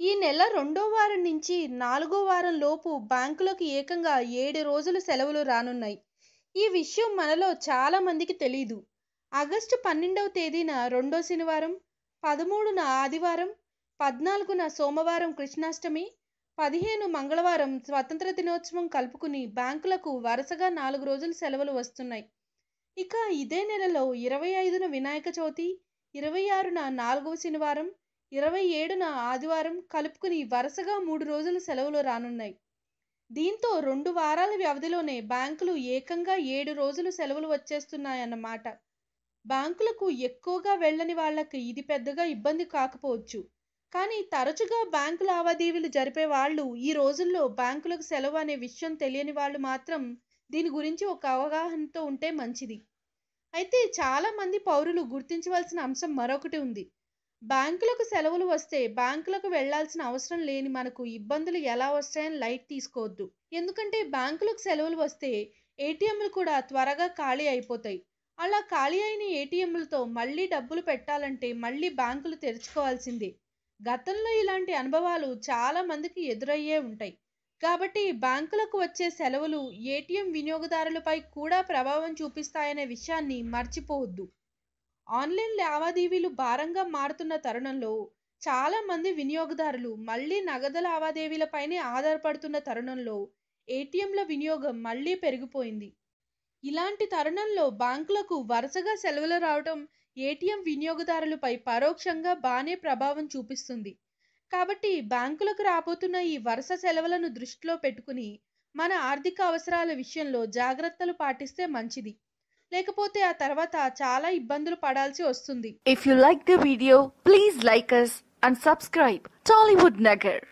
ఈ నెల రెండో వారం నుంచి నాలుగో వారం లోపు బ్యాంకులకు ఏకంగా ఏడు రోజులు సెలవులు రానున్నాయి. ఈ విషయం మనలో చాలా మందికి తెలీదు. ఆగస్టు పన్నెండవ తేదీన రెండో శనివారం పదమూడున ఆదివారం పద్నాలుగున సోమవారం కృష్ణాష్టమి పదిహేను మంగళవారం స్వతంత్ర దినోత్సవం కలుపుకుని బ్యాంకులకు వరుసగా నాలుగు రోజులు సెలవులు వస్తున్నాయి. ఇక ఇదే నెలలో ఇరవై ఐదున వినాయక చవితి ఇరవై ఆరున నాలుగవ శనివారం ఇరవై ఏడున ఆదివారం కలుపుకుని వరుసగా మూడు రోజులు సెలవులు రానున్నాయి. దీంతో రెండు వారాల వ్యవధిలోనే బ్యాంకులు ఏకంగా ఏడు రోజులు సెలవులు వచ్చేస్తున్నాయన్నమాట. బ్యాంకులకు ఎక్కువగా వెళ్ళని వాళ్ళకి ఇది పెద్దగా ఇబ్బంది కాకపోవచ్చు. కానీ తరచుగా బ్యాంకు లావాదేవీలు జరిపే వాళ్ళు ఈ రోజుల్లో బ్యాంకులకు సెలవు అనే విషయం తెలియని వాళ్ళు మాత్రం దీని గురించి ఒక అవగాహనతో ఉంటే మంచిది. అయితే చాలా మంది పౌరులు గుర్తించవలసిన అంశం మరొకటి ఉంది. బ్యాంకులకు సెలవులు వస్తే బ్యాంకులకు వెళ్ళాల్సిన అవసరం లేని మనకు ఇబ్బందులు ఎలా వస్తాయని లైట్ తీసుకోవద్దు. ఎందుకంటే బ్యాంకులకు సెలవులు వస్తే ఏటీఎంలు కూడా త్వరగా ఖాళీ అయిపోతాయి. అలా ఖాళీ అయిన ఏటీఎంలతో మళ్ళీ డబ్బులు పెట్టాలంటే మళ్ళీ బ్యాంకులు తెరుచుకోవాల్సిందే. గతంలో ఇలాంటి అనుభవాలు చాలా మందికి ఎదురయ్యే ఉంటాయి. కాబట్టి బ్యాంకులకు వచ్చే సెలవులు ఏటీఎం వినియోగదారులపై కూడా ప్రభావం చూపిస్తాయనే విషయాన్ని మర్చిపోవద్దు. ఆన్లైన్ లావాదేవీలు భారంగా మారుతున్న తరుణంలో చాలా మంది వినియోగదారులు మళ్ళీ నగదు లావాదేవీలపైనే ఆధారపడుతున్న తరుణంలో ఏటీఎంల వినియోగం మళ్ళీ పెరిగిపోయింది. ఇలాంటి తరుణంలో బ్యాంకులకు వరుసగా సెలవులు రావడం ఏటీఎం వినియోగదారులపై పరోక్షంగా బానే ప్రభావం చూపిస్తుంది. కాబట్టి బ్యాంకులకు రాబోతున్న ఈ వరుస సెలవులను దృష్టిలో పెట్టుకుని మన ఆర్థిక అవసరాల విషయంలో జాగ్రత్తలు పాటిస్తే మంచిది. లేకపోతే ఆ తర్వాత చాలా ఇబ్బందులు పడాల్సి వస్తుంది. If you like the video please like us and subscribe Tollywood Nagar